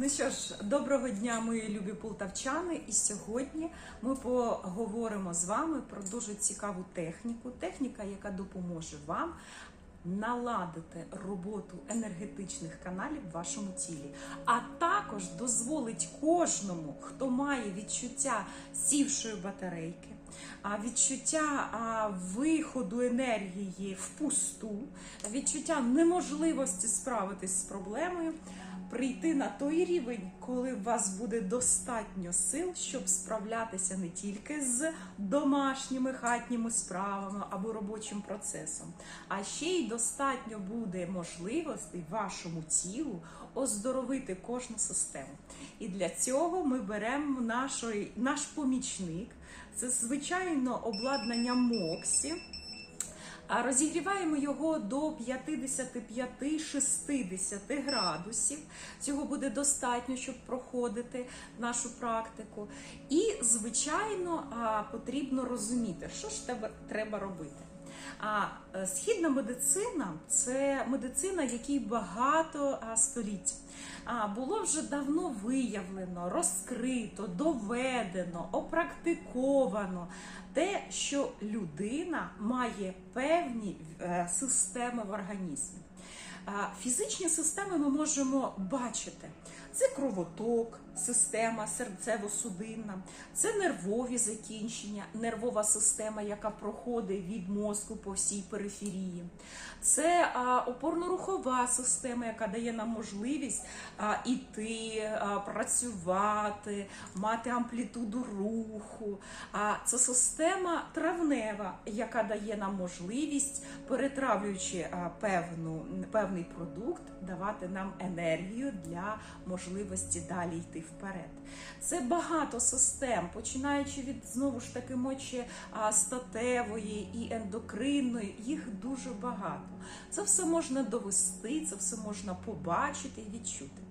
Ну що ж, доброго дня, мої любі полтавчани. І сьогодні ми поговоримо з вами про дуже цікаву техніку. Техніка, яка допоможе вам наладити роботу енергетичних каналів в вашому тілі, а також дозволить кожному, хто має відчуття сівшої батарейки. Відчуття виходу енергії впусту, відчуття неможливості справитись з проблемою, прийти на той рівень, коли у вас буде достатньо сил, щоб справлятися не тільки з домашніми хатніми справами або робочим процесом, а ще й достатньо буде можливостей вашому тілу оздоровити кожну систему. І для цього ми беремо наш помічник. Це звичайно обладнання Моксі. А розігріваємо його до 55-60 градусів. Цього буде достатньо, щоб проходити нашу практику. І, звичайно, потрібно розуміти, що ж тебе треба робити. А е, східна медицина це медицина, якій багато століть. Було вже давно виявлено, розкрито, доведено, опрактиковано те, що людина має певні е, системи в організмі. Фізичні системи ми можемо бачити. Це кровоток, система серцево-судинна, це нервові закінчення, нервова система, яка проходить від мозку по всій периферії. Це опорно-рухова система, яка дає нам можливість іти, працювати, мати амплітуду руху. Це система травнева, яка дає нам можливість, перетравлюючи певну, певний продукт, давати нам енергію для можливості далі йти вперед. Це багато систем, починаючи від знову ж таки мочі статевої і ендокринної, їх дуже багато. Це все можна довести, це все можна побачити і відчути.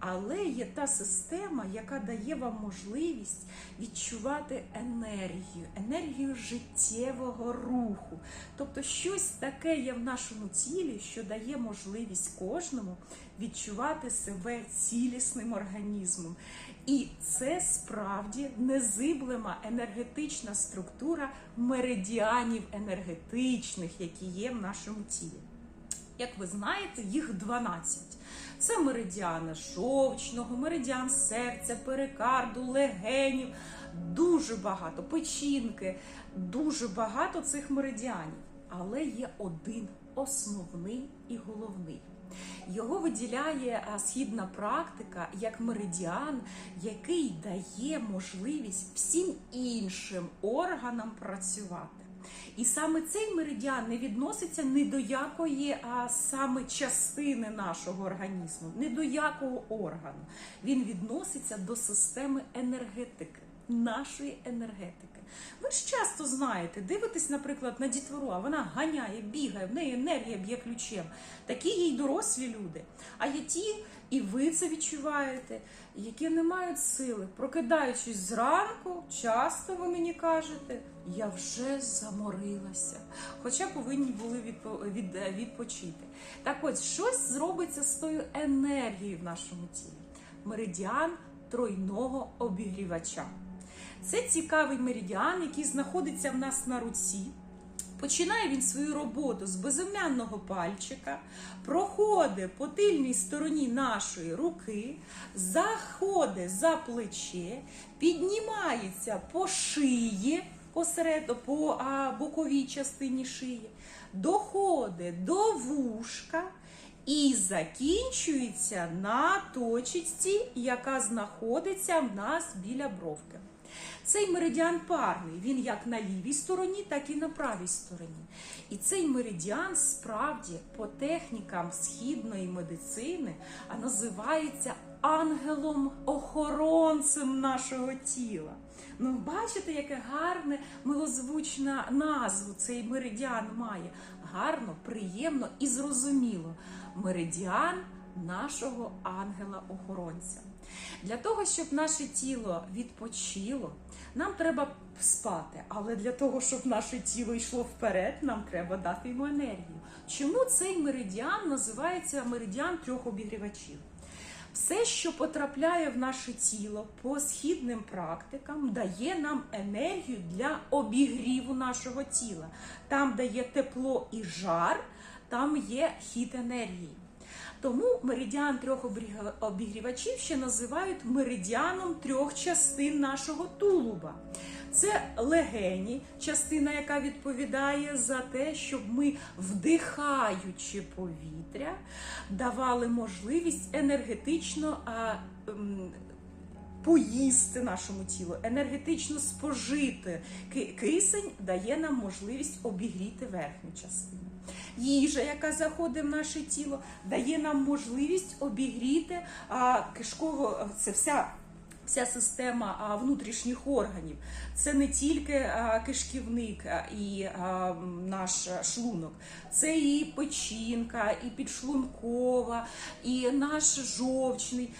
Але є та система, яка дає вам можливість відчувати енергію, енергію життєвого руху. Тобто щось таке є в нашому тілі, що дає можливість кожному відчувати себе цілісним організмом. І це справді незиблема енергетична структура меридіанів енергетичних, які є в нашому тілі. Як ви знаєте, їх 12. Це меридіани жовчного, меридіан серця, перикарду, легенів, дуже багато печінки, дуже багато цих меридіанів. Але є один основний і головний. Його виділяє східна практика як меридіан, який дає можливість всім іншим органам працювати. І саме цей меридіан не відноситься ні до якої а, саме частини нашого організму, ні до якого органу. Він відноситься до системи енергетики, нашої енергетики. Ви ж часто знаєте, дивитесь, наприклад, на дітвору, а вона ганяє, бігає, в неї енергія б'є ключем. Такі є й дорослі люди. А є ті, і ви це відчуваєте, які не мають сили. Прокидаючись зранку, часто ви мені кажете, я вже заморилася. Хоча повинні були від, відпочити. Так от, щось зробиться з тою енергією в нашому тілі. Меридіан тройного обігрівача. Це цікавий меридіан, який знаходиться в нас на руці. Починає він свою роботу з безім'янного пальчика, проходить по тильній стороні нашої руки, заходить за плече, піднімається по шиї, посередо, по а, боковій частині шиї, доходить до вушка і закінчується на точці, яка знаходиться в нас біля бровки. Цей меридіан парний, він як на лівій стороні, так і на правій стороні. І цей меридіан справді по технікам східної медицини а називається ангелом-охоронцем нашого тіла. Ну, бачите, яке гарне, милозвучна назву цей меридіан має. Гарно, приємно і зрозуміло. Меридіан нашого ангела-охоронця. Для того, щоб наше тіло відпочило, нам треба спати. Але для того, щоб наше тіло йшло вперед, нам треба дати йому енергію. Чому цей меридіан називається меридіан трьох обігрівачів? Все, що потрапляє в наше тіло по східним практикам, дає нам енергію для обігріву нашого тіла. Там, де є тепло і жар, там є хід енергії. Тому меридіан трьох обігрівачів ще називають меридіаном трьох частин нашого тулуба. Це легені, частина, яка відповідає за те, щоб ми, вдихаючи повітря, давали можливість енергетично а, ем, поїсти нашому тілу, енергетично спожити. Кисень дає нам можливість обігріти верхню частину. Їжа, яка заходить в наше тіло, дає нам можливість обігріти а, кишково, це вся. Вся система внутрішніх органів це не тільки кишківник і наш шлунок, це і печінка, і підшлункова, і наш жовчний,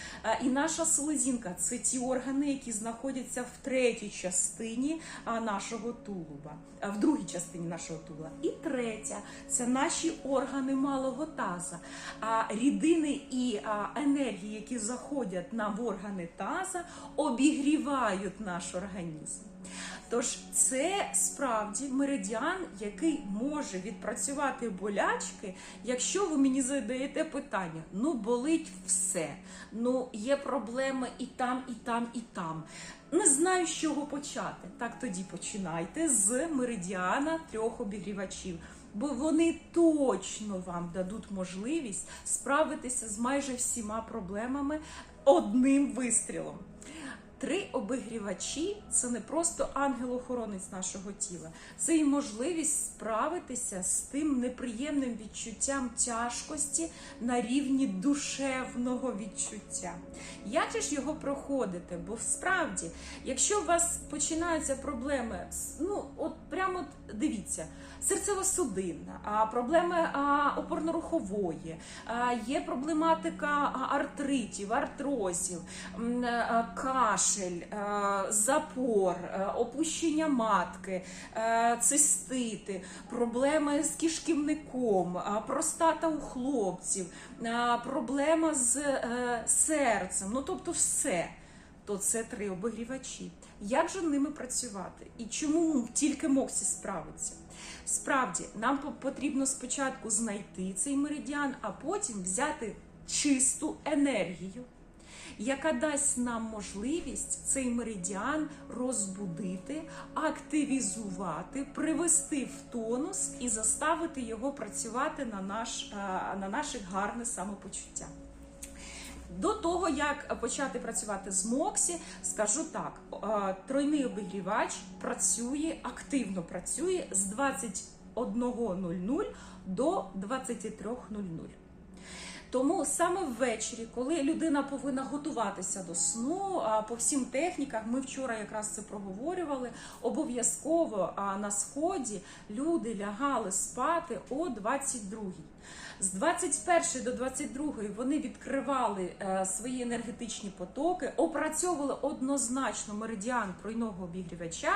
і наша селезінка. Це ті органи, які знаходяться в третій частині нашого тулуба, в другій частині нашого тулуба. І третя це наші органи малого таза. Рідини і енергії, які заходять нам в органи таза, обігрівають наш організм. Тож це справді меридіан, який може відпрацювати болячки, якщо ви мені задаєте питання: ну болить все, ну є проблеми і там, і там, і там. Не знаю, з чого почати. Так тоді починайте з меридіана трьох обігрівачів. Бо вони точно вам дадуть можливість справитися з майже всіма проблемами одним вистрілом. Три обігрівачі це не просто ангел-охоронець нашого тіла, це і можливість справитися з тим неприємним відчуттям тяжкості на рівні душевного відчуття. Як же ж його проходити? Бо справді, якщо у вас починаються проблеми, ну от прямо дивіться, серцево-судинна, а проблеми опорно-рухової, є проблематика артритів, артрозів, а, кашель, запор, опущення матки, цистити, проблеми з кишківником, простата у хлопців, проблема з е, серцем, ну тобто все. То це три обігрівачі. Як же ними працювати? І чому тільки Моксі справиться? Справді, нам потрібно спочатку знайти цей меридіан, а потім взяти чисту енергію, яка дасть нам можливість цей меридіан розбудити, активізувати, привести в тонус і заставити його працювати на, наш, на наше гарне самопочуття. До того, як почати працювати з Моксі, скажу так: е, тройний обігрівач працює, активно працює з 21.00 до 23.00. Тому саме ввечері, коли людина повинна готуватися до сну, по всім техніках ми вчора якраз це проговорювали. Обов'язково на сході люди лягали спати о 22-й. З 21 до 22 вони відкривали е, свої енергетичні потоки, опрацьовували однозначно меридіан тройного обігрівача,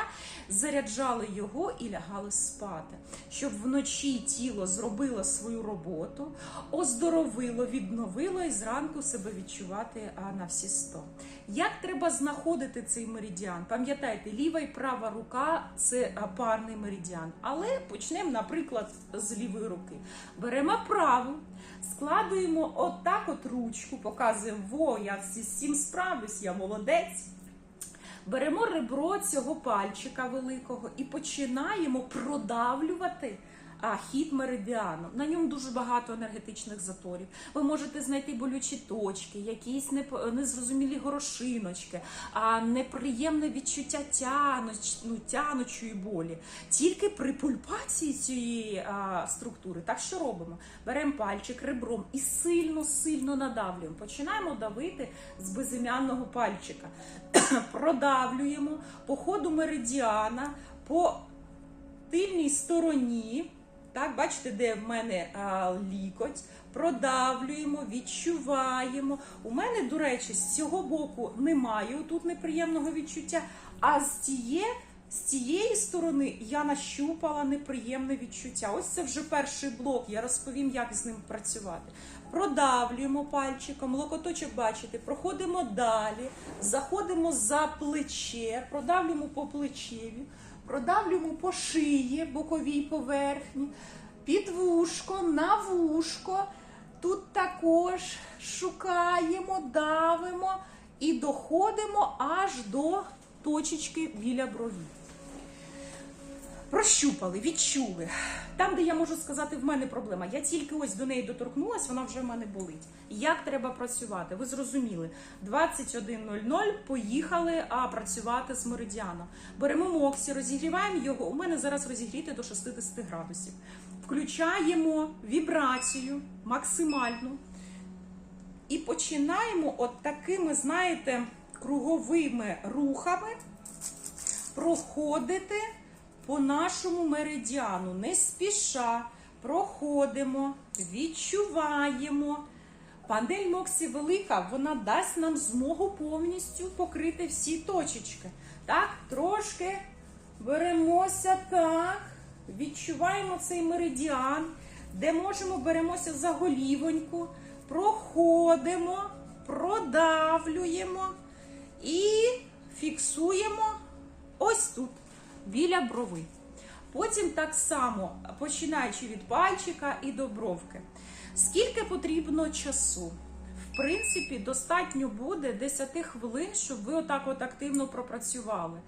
заряджали його і лягали спати, щоб вночі тіло зробило свою роботу, оздоровило, відновило і зранку себе відчувати на всі 100. Як треба знаходити цей меридіан? Пам'ятайте, ліва і права рука це парний меридіан. Але почнемо, наприклад, з лівої руки. Беремо праву, складуємо отак от ручку, показуємо, во, я з цим справлюсь, я молодець. Беремо ребро цього пальчика великого і починаємо продавлювати а, хід меридіану. На ньому дуже багато енергетичних заторів. Ви можете знайти болючі точки, якісь неп- незрозумілі горошиночки, а неприємне відчуття тянуч, ну, тянучої болі. Тільки при пульпації цієї а, структури. Так що робимо? Беремо пальчик ребром і сильно-сильно надавлюємо. Починаємо давити з безім'яного пальчика. Продавлюємо по ходу меридіана, по тильній стороні. Так, бачите, де в мене а, лікоть, продавлюємо, відчуваємо. У мене, до речі, з цього боку немає тут неприємного відчуття, а з тіє, З цієї сторони я нащупала неприємне відчуття. Ось це вже перший блок. Я розповім, як з ним працювати. Продавлюємо пальчиком, локоточок бачите, проходимо далі, заходимо за плече, продавлюємо по плечеві, продавлюємо по шиї, боковій поверхні, під вушко, на вушко. Тут також шукаємо, давимо і доходимо аж до точечки біля брові. Прощупали, відчули. Там, де я можу сказати, в мене проблема. Я тільки ось до неї доторкнулась, вона вже в мене болить. Як треба працювати? Ви зрозуміли. 21.00 поїхали а, працювати з меридіаном. Беремо моксі, розігріваємо його. У мене зараз розігріти до 60 градусів. Включаємо вібрацію максимальну. І починаємо от такими, знаєте, круговими рухами проходити по нашому меридіану. Не спіша проходимо, відчуваємо. Панель Моксі велика, вона дасть нам змогу повністю покрити всі точечки. Так, трошки беремося так, відчуваємо цей меридіан, де можемо, беремося за голівоньку, проходимо, продавлюємо і фіксуємо ось тут, біля брови. Потім так само, починаючи від пальчика і до бровки. Скільки потрібно часу? В принципі, достатньо буде 10 хвилин, щоб ви отак от активно пропрацювали.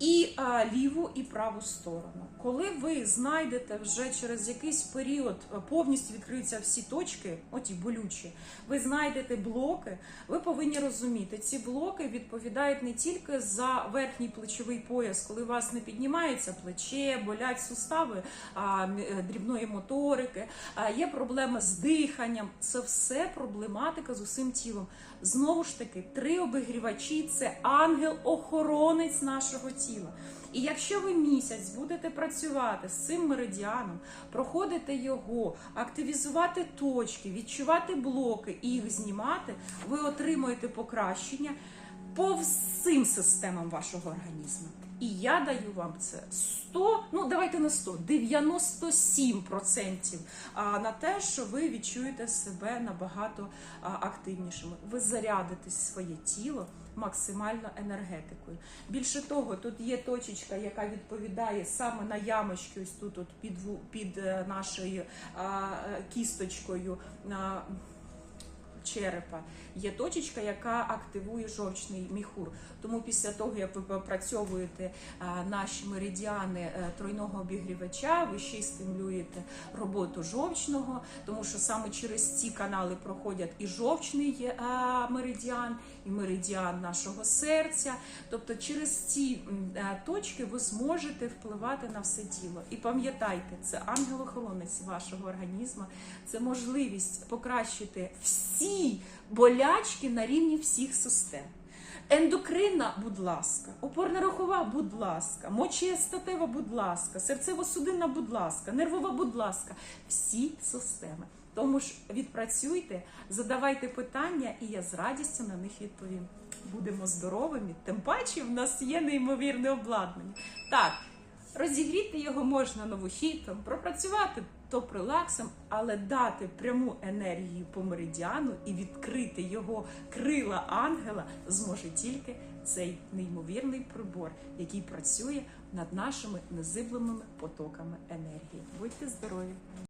І а, ліву, і праву сторону. Коли ви знайдете вже через якийсь період повністю відкриються всі точки, оті болючі, ви знайдете блоки, ви повинні розуміти, ці блоки відповідають не тільки за верхній плечовий пояс, коли у вас не піднімається плече, болять сустави а, е, дрібної моторики, а, є проблеми з диханням. Це все проблематика з усім тілом. Знову ж таки, три обігрівачі це ангел-охоронець нашого тіла. І якщо ви місяць будете працювати з цим меридіаном, проходити його, активізувати точки, відчувати блоки і їх знімати, ви отримуєте покращення по всім системам вашого організму. І я даю вам це 100, ну давайте не 100, 97% а, на те, що ви відчуєте себе набагато активнішими. Ви зарядите своє тіло максимально енергетикою. Більше того, тут є точечка, яка відповідає саме на ямочки, ось тут, от під, під е, нашою е, кісточкою. Черепа є точечка, яка активує жовчний міхур. Тому після того, як ви попрацьовуєте наші меридіани е, тройного обігрівача, ви ще й стимулюєте роботу жовчного, тому що саме через ці канали проходять і жовчний е, меридіан, і меридіан нашого серця. Тобто через ці е, точки ви зможете впливати на все тіло. І пам'ятайте, це ангел-охоронець вашого організму, це можливість покращити всі болячки на рівні всіх систем. Ендокринна, будь ласка, опорно-рухова, будь ласка, мочеестатева, будь ласка, серцево-судинна, будь ласка, нервова, будь ласка, всі системи. Тому ж відпрацюйте, задавайте питання, і я з радістю на них відповім. Будемо здоровими, тим паче в нас є неймовірне обладнання. Так, розігріти його можна новохітом, пропрацювати топ-релаксом, але дати пряму енергію по меридіану і відкрити його крила ангела зможе тільки цей неймовірний прибор, який працює над нашими незиблими потоками енергії. Будьте здорові!